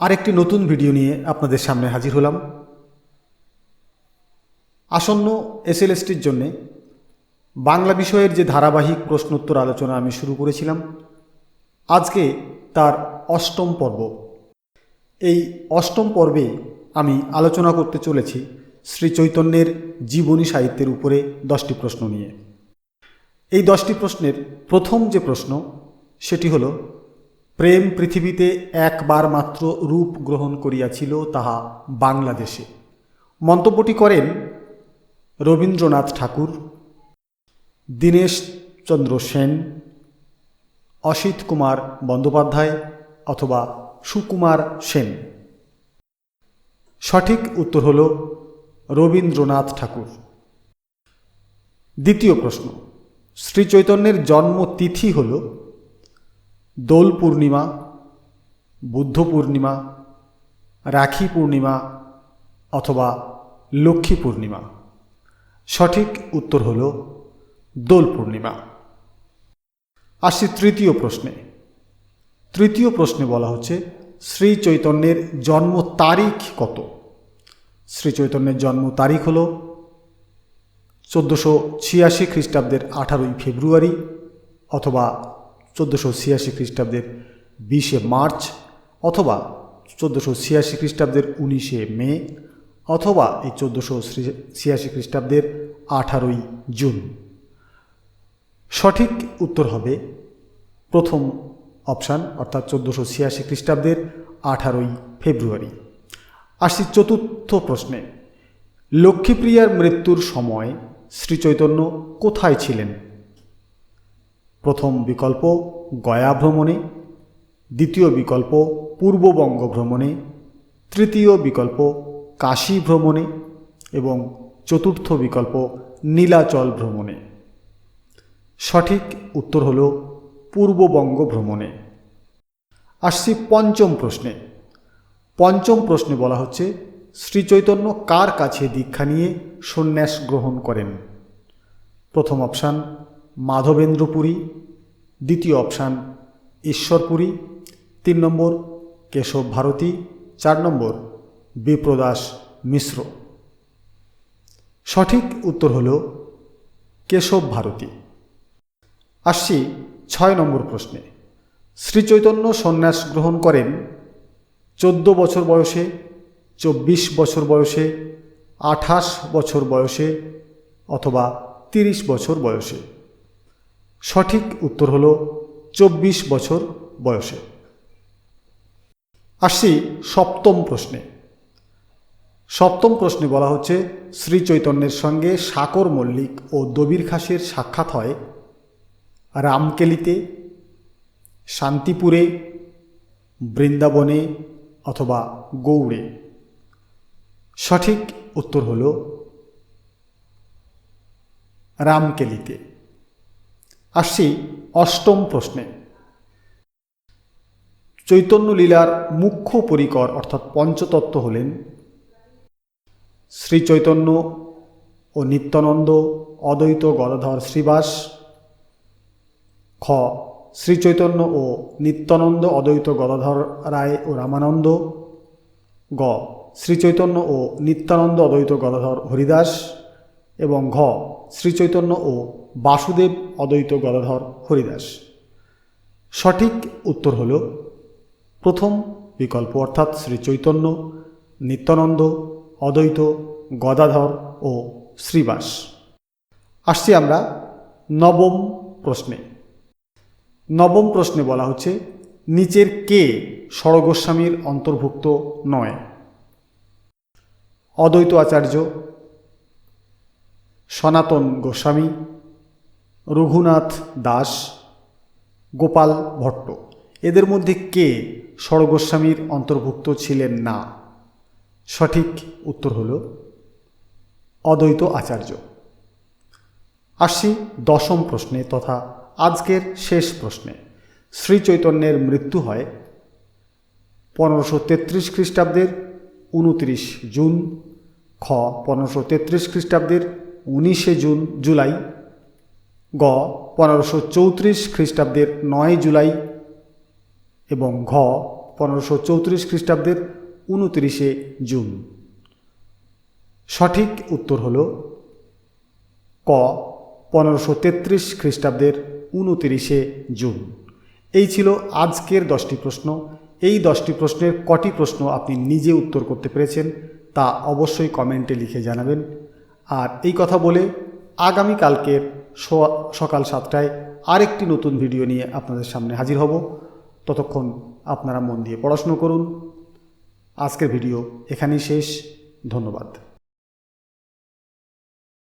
আরেকটি নতুন ভিডিও নিয়ে আপনাদের সামনে হাজির হলাম। আসন্ন এসএলএসটির জন্যে বাংলা বিষয়ের যে ধারাবাহিক প্রশ্নোত্তর আলোচনা আমি শুরু করেছিলাম, আজকে তার অষ্টম পর্ব। এই অষ্টম পর্বে আমি আলোচনা করতে চলেছি শ্রী চৈতন্যের জীবনী সাহিত্যের উপরে দশটি প্রশ্ন নিয়ে। এই দশটি প্রশ্নের প্রথম যে প্রশ্ন, সেটি হল প্রেম পৃথিবীতে একবার মাত্র রূপ গ্রহণ করিয়াছিল তাহা বাংলাদেশে। মন্তব্যটি করেন রবীন্দ্রনাথ ঠাকুর, দীনেশ চন্দ্র সেন, অসিত কুমার বন্দ্যোপাধ্যায় অথবা সুকুমার সেন। সঠিক উত্তর হল রবীন্দ্রনাথ ঠাকুর। দ্বিতীয় প্রশ্ন, শ্রীচৈতন্যের জন্মতিথি হল দোল পূর্ণিমা, বুদ্ধ পূর্ণিমা, রাখি পূর্ণিমা অথবা লক্ষ্মী পূর্ণিমা। সঠিক উত্তর হল দোল পূর্ণিমা। আসছি তৃতীয় প্রশ্নে। তৃতীয় প্রশ্নে বলা হচ্ছে শ্রী চৈতন্যের জন্ম তারিখ কত? শ্রী চৈতন্যের জন্ম তারিখ হল চোদ্দোশো ছিয়াশি খ্রিস্টাব্দের আঠারোই ফেব্রুয়ারি অথবা চোদ্দোশো ছিয়াশি খ্রিস্টাব্দের বিশে মার্চ অথবা চোদ্দোশো ছিয়াশি খ্রিস্টাব্দের উনিশে মে অথবা এই চোদ্দোশো ছিয়াশি খ্রিস্টাব্দের আঠারোই জুন। সঠিক উত্তর হবে প্রথম অপশান, অর্থাৎ চোদ্দোশো ছিয়াশি খ্রিস্টাব্দের আঠারোই ফেব্রুয়ারি। আসছি চতুর্থ প্রশ্নে। লক্ষ্মীপ্রিয়ার মৃত্যুর সময় শ্রীচৈতন্য কোথায় ছিলেন? প্রথম বিকল্প গয়া ভ্রমণে দ্বিতীয় বিকল্প পূর্ববঙ্গ ভ্রমণে তৃতীয় বিকল্প কাশী ভ্রমণে এবং চতুর্থ বিকল্প নীলাচল ভ্রমণে সঠিক উত্তর হল পূর্ববঙ্গ ভ্রমণে আসছি পঞ্চম প্রশ্নে। পঞ্চম প্রশ্নে বলা হচ্ছে, শ্রীচৈতন্য কার কাছে দীক্ষা নিয়ে সন্ন্যাস গ্রহণ করেন? প্রথম অপশান মাধবেন্দ্রপুরী দ্বিতীয় অপশান ঈশ্বরপুরী তিন নম্বর কেশব ভারতী, চার নম্বর বিপ্রদাস মিশ্র। সঠিক উত্তর হল কেশব ভারতী। আসছি ছয় নম্বর প্রশ্নে। শ্রীচৈতন্য সন্ন্যাস গ্রহণ করেন চোদ্দ বছর বয়সে, চব্বিশ বছর বয়সে, আঠাশ বছর বয়সে অথবা তিরিশ বছর বয়সে। সঠিক উত্তর হল চব্বিশ বছর বয়সে। আসছি সপ্তম প্রশ্নে। সপ্তম প্রশ্নে বলা হচ্ছে, শ্রী চৈতন্যের সঙ্গে সাকর মল্লিক ও দবির খাসের সাক্ষাৎ হয় রামকেলিতে, শান্তিপুরে, বৃন্দাবনে অথবা গৌড়ে। সঠিক উত্তর হল রামকেলিতে। আসছি অষ্টম প্রশ্নে। চৈতন্য লীলার মুখ্য পরিকর অর্থাৎ পঞ্চতত্ত্ব হলেন শ্রী চৈতন্য ও নিত্যানন্দ অদ্বৈত গদাধর শ্রীবাস। খ, শ্রীচৈতন্য ও নিত্যানন্দ অদ্বৈত গদাধর রায় ও রামানন্দ। গ, শ্রীচৈতন্য ও নিত্যানন্দ অদ্বৈত গদাধর হরিদাস। এবং ঘ, শ্রীচৈতন্য ও বাসুদেব অদ্বৈত গদাধর হরিদাস। সঠিক উত্তর হল প্রথম বিকল্প, অর্থাৎ শ্রীচৈতন্য, নিত্যানন্দ, অদ্বৈত, গদাধর ও শ্রীবাস। আসছি আমরা নবম প্রশ্নে। নবম প্রশ্নে বলা হচ্ছে, নিচের কে সরগোস্বামীর অন্তর্ভুক্ত নয়? অদ্বৈত আচার্য সনাতন গোস্বামী, রঘুনাথ দাস, গোপাল ভট্ট। এদের মধ্যে কে সরগোস্বামীর অন্তর্ভুক্ত ছিলেন না? সঠিক উত্তর হল অদ্বৈত আচার্য। আসছি দশম প্রশ্নে তথা আজকের শেষ প্রশ্নে। শ্রী চৈতন্যের মৃত্যু হয় পনেরোশো তেত্রিশ খ্রিস্টাব্দের উনত্রিশ জুন, খ, পনেরোশো তেত্রিশ খ্রিস্টাব্দের উনিশে জুন, জুলাই গ, পনেরোশো চৌত্রিশ খ্রিস্টাব্দের নয় জুলাই এবং ঘ, পনেরোশো চৌত্রিশ খ্রিস্টাব্দের উনতিরিশে জুন। সঠিক উত্তর হল ক, পনেরোশো তেত্রিশ খ্রিস্টাব্দের উনতিরিশে জুন। এই ছিল আজকের দশটি প্রশ্ন। এই দশটি প্রশ্নের কটি প্রশ্ন আপনি নিজে উত্তর করতে পেরেছেন তা অবশ্যই কমেন্টে লিখে জানাবেন। আর এই কথা বলে আগামীকালকের সোয়া- সকাল সাতটায় আরেকটি নতুন ভিডিও নিয়ে আপনাদের সামনে হাজির হব। ততক্ষণ আপনারা মন দিয়ে পড়াশুনো করুন। আজকের ভিডিও এখানেই শেষ। ধন্যবাদ।